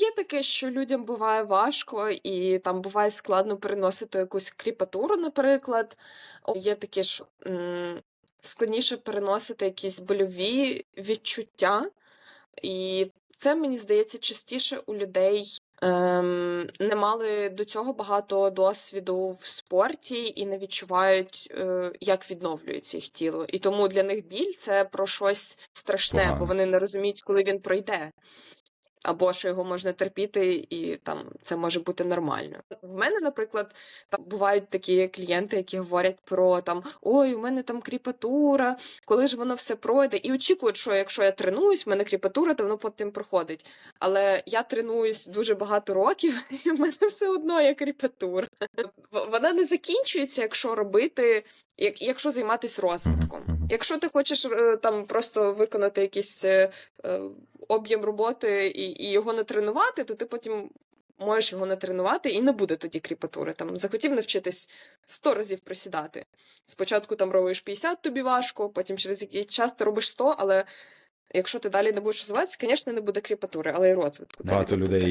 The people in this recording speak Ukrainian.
є таке, що людям буває важко, і там буває складно переносити якусь кріпатуру, наприклад. Є таке, що м, складніше переносити якісь больові відчуття. І це, мені здається, частіше у людей ем, не мали до цього багато досвіду в спорті і не відчувають, е, як відновлюється їх тіло. І тому для них біль це про щось страшне, бо вони не розуміють, коли він пройде. Або що його можна терпіти, і там це може бути нормально. В мене, наприклад, там бувають такі клієнти, які говорять про там ой, у мене там кріпатура, коли ж воно все пройде, і очікують, що якщо я тренуюсь, в мене кріпатура, то воно потім проходить. Але я тренуюсь дуже багато років, і в мене все одно є кріпатура. Вона не закінчується, якщо робити, як, якщо займатися розвитком. Якщо ти хочеш е, там просто виконати якийсь е, е, об'єм роботи і, і його не тренувати, то ти потім можеш його не тренувати і не буде тоді кріпатури. Там захотів навчитись 100 разів присідати. Спочатку там робиш 50, тобі важко, потім через який час ти робиш 100, але якщо ти далі не будеш розвиватися, звісно, не буде кріпатури, але і розвитку. Багато людей